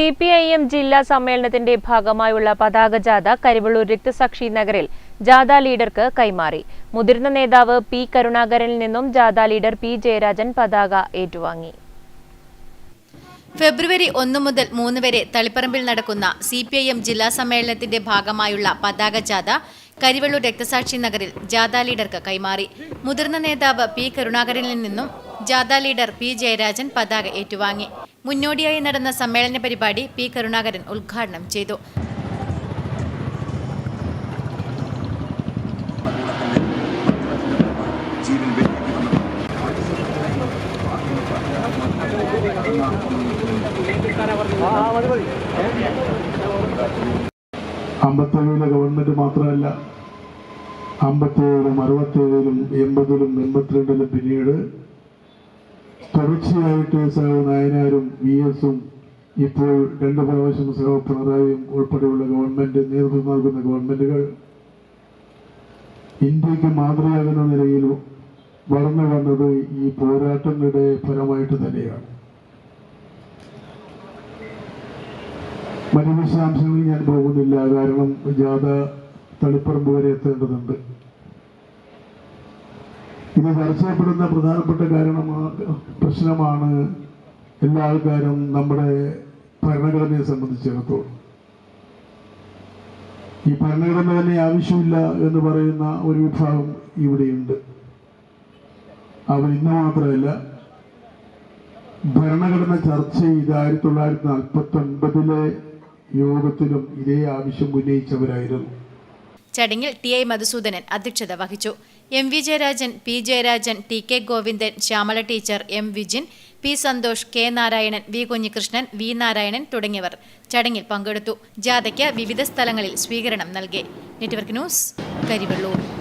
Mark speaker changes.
Speaker 1: C P I M ജില്ലാ സമ്മേളനത്തിന്റെ ഭാഗമായുള്ള പതാക ജാഥ കരിവള്ളൂർ രക്തസാക്ഷി നഗറിൽ ജാഥ ലീഡർക്ക് കൈമാറി. മുതിർന്ന നേതാവ് പി കരുണാകരനിൽ നിന്നും ജാഥ ലീഡർ പി ജയരാജൻ പതാക ഏറ്റുവാങ്ങി.
Speaker 2: ഫെബ്രുവരി ഒന്ന് മുതൽ മൂന്ന് വരെ തളിപ്പറമ്പിൽ നടക്കുന്ന സി പി ഐ എം ജില്ലാ സമ്മേളനത്തിന്റെ ഭാഗമായുള്ള പതാക ജാഥ കരിവള്ളൂർ രക്തസാക്ഷി നഗറിൽ ജാഥ ലീഡർക്ക് കൈമാറി. മുതിർന്ന നേതാവ് പി കരുണാകരനിൽ നിന്നും ജാഥ ലീഡർ പി ജയരാജൻ പതാക ഏറ്റുവാങ്ങി. മുന്നോടിയായി നടന്ന സമ്മേളന പരിപാടി പി കരുണാകരൻ ഉദ്ഘാടനം ചെയ്തു.
Speaker 3: അമ്പത്തേഴിലെ ഗവൺമെന്റ് മാത്രമല്ല അമ്പത്തേഴിലും അറുപത്തേഴിലും എൺപതിലും എൺപത്തിരണ്ടിലും പിന്നീട് തുടർച്ചയായിട്ട് സഹ നായനാരും വി എസും ഇപ്പോൾ രണ്ട് പ്രാവശ്യം സഹ പിണറായിയും ഉൾപ്പെടെയുള്ള ഗവൺമെന്റ് നേതൃത്വം നൽകുന്ന ഗവൺമെന്റുകൾ ഇന്ത്യയ്ക്ക് മാതൃകയാകുന്ന നിലയിൽ വളർന്നു വന്നത് ഈ പോരാട്ടങ്ങളുടെ ഫലമായിട്ട് തന്നെയാണ്. മറ്റു വിശദാംശങ്ങളിൽ ഞാൻ പോകുന്നില്ല. കാരണം ജാഥ തളിപ്പറമ്പ് വരെ എത്തേണ്ടതുണ്ട്. ഇത് ചർച്ച ചെയ്യപ്പെടുന്ന പ്രധാനപ്പെട്ട കാരണമാ പ്രശ്നമാണ് എല്ലാ ആൾക്കാരും നമ്മുടെ ഭരണഘടനയെ സംബന്ധിച്ചിടത്തോളം. ഈ ഭരണഘടന തന്നെ ആവശ്യമില്ല എന്ന് പറയുന്ന ഒരു വിഭാഗം ഇവിടെയുണ്ട്. അവർ ഇന്ന് മാത്രമല്ല ഭരണഘടന ചർച്ച ചെയ്ത് ആയിരത്തി തൊള്ളായിരത്തി നാൽപ്പത്തി ഒൻപതിലെ യോഗത്തിലും ഇതേ ആവശ്യം ഉന്നയിച്ചവരായിരുന്നു.
Speaker 2: ചടങ്ങിൽ ടി ഐ മധുസൂദനൻ അധ്യക്ഷത വഹിച്ചു. M V Jayarajan P Jayarajan T K Govindan Shyamala teacher M Vijin P Santhosh K Narayanan V Kunhikrishnan V Narayanan തുടങ്ങിയവർ ചടങ്ങിൽ പങ്കെടുത്തു. ജാഥയ്ക്ക് വിവിധ സ്ഥലങ്ങളിൽ സ്വീകരണം നൽകി. Network news Karivellur.